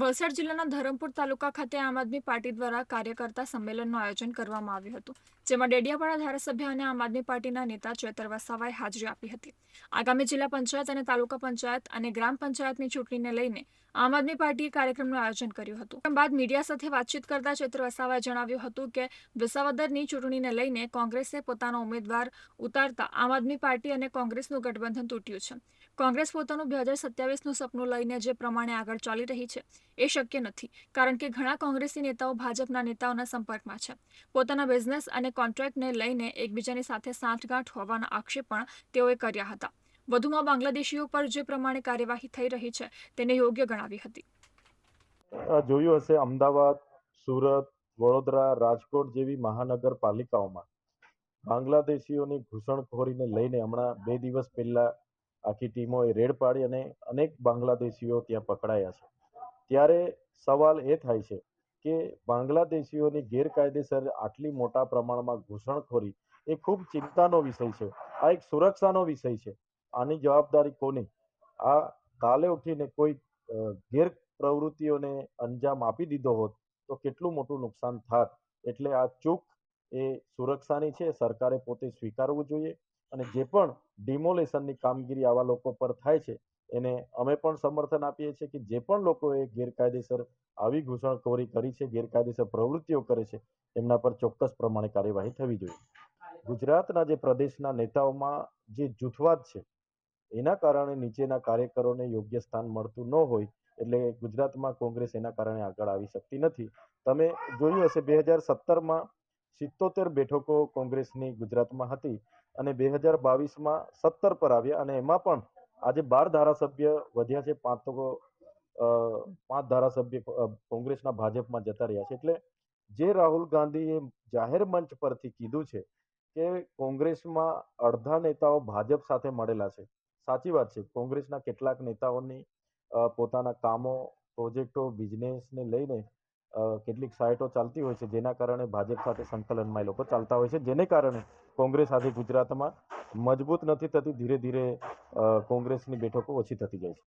વલસાડ જિલ્લાના ધરમપુર તાલુકા ખાતે આમ આદમી પાર્ટી દ્વારા કાર્યકર્તા સંમેલનનું આયોજન કરવામાં આવ્યું હતું. જેમાં ડેડિયાપાડા ધારાસભ્ય અને આમ આદમી પાર્ટીના નેતા ચેતર વસાવાએ હાજરી આપી હતી. આગામી જિલ્લા પંચાયત અને તાલુકા પંચાયત અને ગ્રામ પંચાયતની ચૂંટણીને લઈને આમ આદમી પાર્ટીએ કાર્યક્રમનું આયોજન કર્યું હતું. બાદ મીડિયા સાથે વાતચીત કરતા ચેતર વસાવાએ જણાવ્યું હતું કે, વિસાવદરની ચૂંટણીને લઈને કોંગ્રેસે પોતાનો ઉમેદવાર ઉતારતા આમ આદમી પાર્ટી અને કોંગ્રેસનું ગઠબંધન તૂટ્યું છે. કોંગ્રેસ પોતાનું બે હજાર સત્યાવીસનું સપનું લઈને જે પ્રમાણે આગળ ચાલી રહી છે, એ શક્ય નથી, કારણ કે ઘણા કોંગ્રેસી નેતાઓ ભાજપના નેતાઓના સંપર્કમાં છે. પોતાના બિઝનેસ અને કોન્ટ્રાક્ટને લઈને એકબીજાની સાથે સાંઠગાંઠ હોવાના આક્ષેપ પણ તેઓએ કર્યા હતા. વધુમાં બાંગ્લાદેશીઓ પર જે પ્રમાણે કાર્યવાહી થઈ રહી છે, તેને યોગ્ય ગણાવી હતી. જોયું હશે અમદાવાદ, સુરત, વડોદરા, રાજકોટ જેવી મહાનગરપાલિકાઓમાં. બાંગ્લાદેશીઓની ઘૂસણખોરીને લઈને હમણાં બે દિવસ પહેલા આખી ટીમોએ રેડ પાડી અને અનેક બાંગ્લાદેશીઓ ત્યાં પકડાયા છે. ત્યારે સવાલ એ થાય છે કે બાંગ્લાદેશીઓની ગેરકાયદેસર આટલી મોટા પ્રમાણમાં ઘૂસણખોરી એ ખૂબ ચિંતાનો વિષય છે. આ એક સુરક્ષાનો વિષય છે. આની જવાબદારી કોની? આ કાલે ઉઠીને કોઈ ગેર પ્રવૃત્તિઓને અંજામ આપી દીધો હોત તો કેટલું મોટું નુકસાન થાત? એટલે આ ચૂક એ સુરક્ષાની છે. સરકારે પોતે સ્વીકારવું જોઈએ. અને જે પણ ડિમોલેશનની કામગીરી આવા લોકો પર થાય છે, એને અમે પણ સમર્થન આપીએ છીએ કે જે પણ લોકોએ ગેરકાયદેસર આવી ઘૂસણખોરી કરી છે, ગેરકાયદેસર પ્રવૃત્તિઓ કરે છે, એમના પર ચોક્કસ પ્રમાણે કાર્યવાહી થવી જોઈએ. ગુજરાતના જે પ્રદેશના નેતાઓમાં જે જૂથવાદ છે, એના કારણે નીચેના કાર્યકરોને યોગ્ય સ્થાન મળતું ન હોય, એટલે ગુજરાતમાં કોંગ્રેસ એના કારણે આગળ આવી શકતી નથી. તમે જોયું હશે, બે હજાર સત્તરમાં સિત્તોતેર બેઠકો કોંગ્રેસની ગુજરાતમાં હતી. અને બે હજાર બાવીસમાં સત્તર પર આવ્યા અને એમાં પણ આજે બાર ધારાસભ્ય વધ્યા છે. પાંચ તો પાંચ ધારાસભ્ય કોંગ્રેસના ભાજપમાં જતા રહ્યા છે. એટલે જે રાહુલ ગાંધીએ જાહેર મંચ પરથી કીધું છે કે કોંગ્રેસમાં અડધા નેતાઓ ભાજપ સાથે મળેલા છે. સાચી વાત છે. કોંગ્રેસના કેટલાક નેતાઓની પોતાના કામો, પ્રોજેક્ટો, બિઝનેસને લઈને કેટલીક સાઇટો ચાલતી હોય છે, જેના કારણે ભાજપ સાથે સંકલનમાં એ લોકો ચાલતા હોય છે. જેને કારણે કોંગ્રેસ આજે ગુજરાતમાં મજબૂત નથી થતી, ધીરે ધીરે કોંગ્રેસની બેઠકો ઓછી થતી જાય છે.